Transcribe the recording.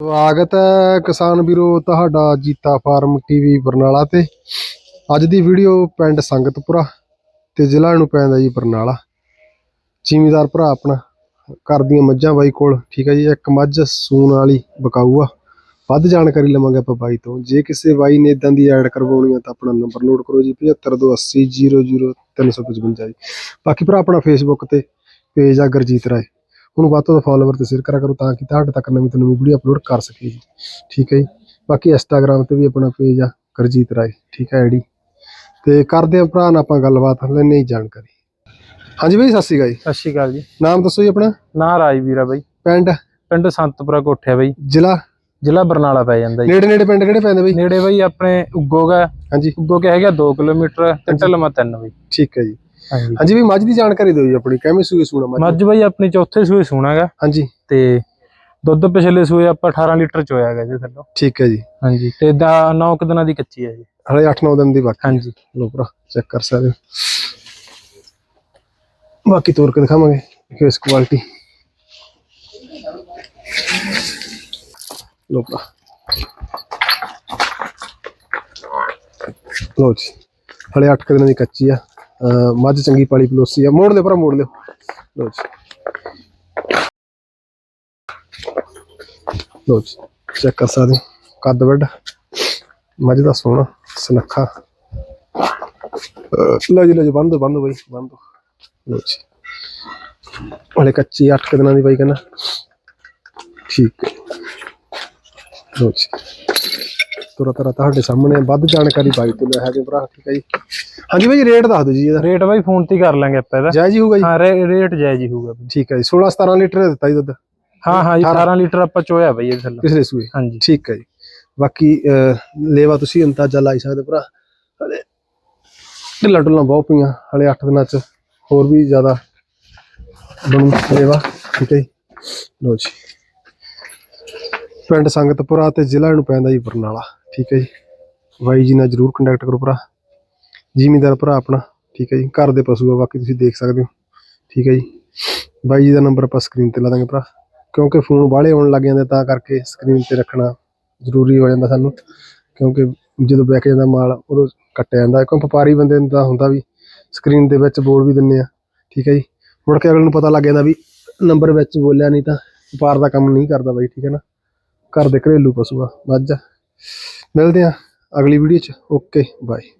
ਸਵਾਗਤ ਹੈ ਕਿਸਾਨ ਵੀਰੋ ਤੁਹਾਡਾ ਜੀਤਾ ਫਾਰਮ ਟੀਵੀ ਬਰਨਾਲਾ ਤੇ। ਅੱਜ ਦੀ ਵੀਡੀਓ ਪਿੰਡ ਸੰਗਤਪੁਰਾ ਤੇ ਜ਼ਿਲ੍ਹਾ ਨੂੰ ਪੈਂਦਾ ਜੀ ਬਰਨਾਲਾ। ਜ਼ਿਮੀਦਾਰ ਭਰਾ ਆਪਣਾ, ਘਰ ਦੀਆਂ ਮੱਝਾਂ ਬਾਈ ਕੋਲ, ਠੀਕ ਹੈ ਜੀ, ਇੱਕ ਮੱਝ ਸੂਣ ਵਾਲੀ ਬਕਾਊ ਆ ਵੱਧ ਜਾਣਕਾਰੀ ਲਵਾਂਗੇ ਆਪਾਂ ਬਾਈ ਤੋਂ। ਜੇ ਕਿਸੇ ਬਾਈ ਨੇ ਇਦਾਂ ਦੀ ਐਡ ਕਰਵਾਉਣੀ ਆ ਤਾਂ ਆਪਣਾ ਨੰਬਰ ਨੋਟ ਕਰੋ ਜੀ 7528000355 ਜੀ। ਬਾਕੀ ਭਰਾ ਆਪਣਾ ਫੇਸਬੁੱਕ ਤੇ ਪੇਜ ਆ ਗੁਰਜੀਤ ਰਾਏ। ਉਹਨੂੰ ਵੱਧ ਤੋਂ ਵੱਧ ਫਾਲੋਵਰ ਤੇ ਸ਼ੇਅਰ ਕਰਿਆ ਕਰੋ ਤਾਂ ਕਿ ਤੁਹਾਡੇ ਤੱਕ ਨਵੀਂ ਤੋਂ ਨਵੀਂ ਵੀਡੀਓ ਅਪਲੋਡ ਕਰ ਸਕੀਏ ਜੀ। ਠੀਕ ਹੈ ਜੀ? ਬਾਕੀ ਇੰਸਟਾਗ੍ਰam ਤੇ ਵੀ ਆਪਣਾ ਪੇਜ ਆ ਗੁਰਜੀਤ ਰਾਏ। ਠੀਕ ਹੈ ਆਈਡੀ ਤੇ ਕਰਦੇ ਆ ਭਰਾ ਨਾਲ ਆਪਾਂ ਗੱਲਬਾਤ ਲੈਣੇ ਹੀ ਜਾਣਕਾਰੀ। ਹਾਂਜੀ ਬਾਈ ਸਤਿ ਸ਼੍ਰੀ ਅਕਾਲ ਜੀ। ਸਤਿ ਸ਼੍ਰੀ ਅਕਾਲ ਜੀ। ਨਾਮ ਦੱਸੋ ਜੀ ਆਪਣਾ? ਨਾਂ ਰਾਜਵੀਰ ਆ ਬਾਈ। ਪਿੰਡ? ਪਿੰਡ ਸੰਤਪੁਰਾ ਕੋਠਿਆ ਬਾਈ। ਜ਼ਿਲ੍ਹਾ? ਜ਼ਿਲ੍ਹਾ ਬਰਨਾਲਾ ਪੈ ਜਾਂਦਾ ਜੀ। ਨੇੜੇ ਨੇੜੇ ਪਿੰਡ ਕਿਹੜੇ ਪੈਂਦੇ ਬਾਈ? ਨੇੜੇ ਬਾਈ ਆਪਣੇ ਉਗੋਗਾ ਹਾਂਜੀ। ਉਗੋ ਕੇ ਹੈਗਾ 2 ਕਿਲੋਮੀਟਰ ਤੇ ਢਲਮਾ 3 ਬਾਈ। ਠੀਕ ਹੈ ਜੀ। ਹਾਂਜੀ। ਹਾਂਜੀ ਵੀ ਮੱਝ ਦੀ ਜਾਣਕਾਰੀ ਦਿਓ ਜੀ ਆਪਣੀ ਕਿਵੇਂ ਸੂਏ ਸੂਣਾ ਮੱਝ? ਮੱਝ ਬਾਈ ਆਪਣੀ ਚੌਥੇ ਸੂਏ ਸੂਣਾਗਾ। ਹਾਂਜੀ। ਤੇ ਦੁੱਧ ਪਿਛਲੇ ਸੂਏ ਆਪਾਂ 18 ਲੀਟਰ ਚੋਇਆਗਾ ਜੀ ਥੱਲੋਂ। ਠੀਕ ਹੈ ਜੀ। ਹਾਂਜੀ ਤੇ ਦਾ 9 ਕੁ ਦਿਨਾਂ ਦੀ ਕੱਚੀ ਹੈ ਜੀ। ਹਲੇ 8-9 ਦਿਨ ਦੀ ਬਾਕੀ ਹਾਂਜੀ। ਲੋ ਭਰਾ ਚੈੱਕ ਕਰ ਸਕਦੇ ਬਾਕੀ ਤੋਰ ਕੇ ਦਿਖਾਵਾਂਗੇ ਫੇਸ ਕੁਆਲਿਟੀ ਲੋ ਭਰਾ। ਲੋ ਜੀ ਹਲੇ 8 ਦਿਨਾਂ ਦੀ ਕੱਚੀ ਆ। ਮੱਝ ਚੰਗੀ ਪਾਲੀ ਪਲੋਸੀ ਆ। ਮੋੜ ਦੇ ਭਰਾ, ਮੋੜ ਲਿਓ। ਲੋ ਜੀ। ਲੋ ਜੀ ਚੈੱਕ ਕਰ ਸਕਦੇ ਕੱਦ ਵੱਡ ਮੱਝ ਦਾ ਸੋਹਣਾ ਸੁਨੱਖਾ। ਅਹ ਲਓ ਜੀ ਲਓ ਜੀ ਬੰਦ ਦੋ ਬੰਦ ਦੋ ਬਾਈ ਬੰਦ ਦੋ। ਲਓ ਜੀ। ਹਲੇ ਕੱਚੀ 8 ਦਿਨਾਂ ਦੀ ਬਾਈ ਕਹਿੰਦਾ। ਠੀਕ ਹੈ। ਜੀ। ਤੁਰਾ ਤੁਰਾ ਤੁਹਾਡੇ ਸਾਹਮਣੇ ਵੱਧ ਜਾਣਕਾਰੀ ਬਾਈ ਤੋਂ ਲੈ ਹੈਗੇ ਭਰਾ ਠੀਕ ਹੈ ਜੀ। ਹਾਂਜੀ ਬਾਈ ਰੇਟ ਦੱਸ ਦਿਓ ਜੀ ਇਹਦਾ। ਰੇਟ ਬਾਈ ਫੋਨ ਤੇ ਹੀ ਕਰ ਲਾਂਗੇ ਆਪਾਂ ਇਹਦਾ। ਜਾਇਜ਼ ਹੀ ਹੋਊਗਾ ਜੀ? ਹਾਂ ਰੇ- ਰੇਟ ਜਾਇਜ਼ ਹੀ ਹੋਊਗਾ ਬਾਈ। ਠੀਕ ਹੈ ਜੀ 16 17 ਲੀਟਰ ਦਿੱਤਾ ਜੀ ਦੁੱਧ। ਹਾਂ ਹਾਂ ਜੀ 18 ਲੀਟਰ ਆਪਾਂ ਚੋਇਆ ਬਾਈ ਇਹ ਥੱਲੋਂ। ਪਿਛਲੇ ਸੂਏ। ਹਾਂਜੀ। ਠੀਕ ਹੈ ਜੀ। ਬਾਕੀ ਅਹ, ਲੇਵਾ ਤੁਸੀਂ ਅੰਦਾਜ਼ਾ ਲਾਈ ਸਕਦੇ ਭਰਾ। ਹਲੇ ਢਿੱਲਾ ਢੁੱਲਾ ਬਹੁਤ ਪਈਆਂ ਹਲੇ 8 ਦਿਨਾਂ ਚ ਹੋਰ ਵੀ ਜ਼ਿਆਦਾ ਬਣੂ ਲੇਵਾ। ਠੀਕ ਹੈ ਜੀ। ਲੋ ਜੀ। ਪਿੰਡ ਸੰਗਤਪੁਰਾ ਤੇ ਜ਼ਿਲ੍ਹਾ ਨੂੰ ਪੈਂਦਾ ਜੀ ਬਰਨਾਲਾ। ਠੀਕ ਹੈ ਜੀ। ਬਾਈ ਜੀ ਨਾਲ ਜਰੂਰ ਕੰਟੈਕਟ ਕਰੋ ਭਰਾ। ਜ਼ਿਮੀਦਾਰ ਭਰਾ ਆਪਣਾ। ਠੀਕ ਹੈ ਜੀ। ਘਰ ਦੇ ਪਸ਼ੂ ਆ, ਬਾਕੀ ਤੁਸੀਂ ਦੇਖ ਸਕਦੇ ਹੋ। ਠੀਕ ਹੈ ਜੀ। ਬਾਈ ਜੀ ਦਾ ਨੰਬਰ ਆਪਾਂ ਸਕਰੀਨ ਤੇ ਲਾ ਦਾਂਗੇ ਭਰਾ। ਕਿਉਂਕਿ ਫੋਨ ਬਾਹਲੇ ਆਉਣ ਲੱਗ ਜਾਂਦੇ, ਤਾਂ ਕਰਕੇ ਸਕਰੀਨ ਤੇ ਰੱਖਣਾ ਜ਼ਰੂਰੀ ਹੋ ਜਾਂਦਾ ਸਾਨੂੰ। ਕਿਉਂਕਿ ਜਦੋਂ ਵਿਕ ਜਾਂਦਾ ਮਾਲ, ਉਦੋਂ ਕੱਟਿਆ ਜਾਂਦਾ। ਕਿਉਂਕਿ ਵਪਾਰੀ ਬੰਦੇ ਨੂੰ ਤਾਂ ਹੁੰਦਾ ਵੀ ਸਕਰੀਨ ਦੇ ਵਿੱਚ ਬੋਲ ਵੀ ਦਿੰਨੇ ਆ। ਠੀਕ ਹੈ ਜੀ। ਮੁੜ ਕੇ ਅਗਲੇ ਨੂੰ ਪਤਾ ਲੱਗ ਜਾਂਦਾ ਵੀ ਨੰਬਰ ਵਿੱਚ ਬੋਲਿਆ ਨਹੀਂ ਤਾਂ ਵਪਾਰ ਦਾ ਕੰਮ ਨਹੀਂ ਕਰਦਾ ਬਾਈ। ਠੀਕ ਹੈ ਨਾ। ਘਰ ਦੇ ਘਰੇਲੂ ਪਸ਼ੂ ਆ। ਮੱਝ ਆ। ਮਿਲਦੇ ਆ ਅਗਲੀ ਵੀਡੀਓ 'ਚ। Okay bye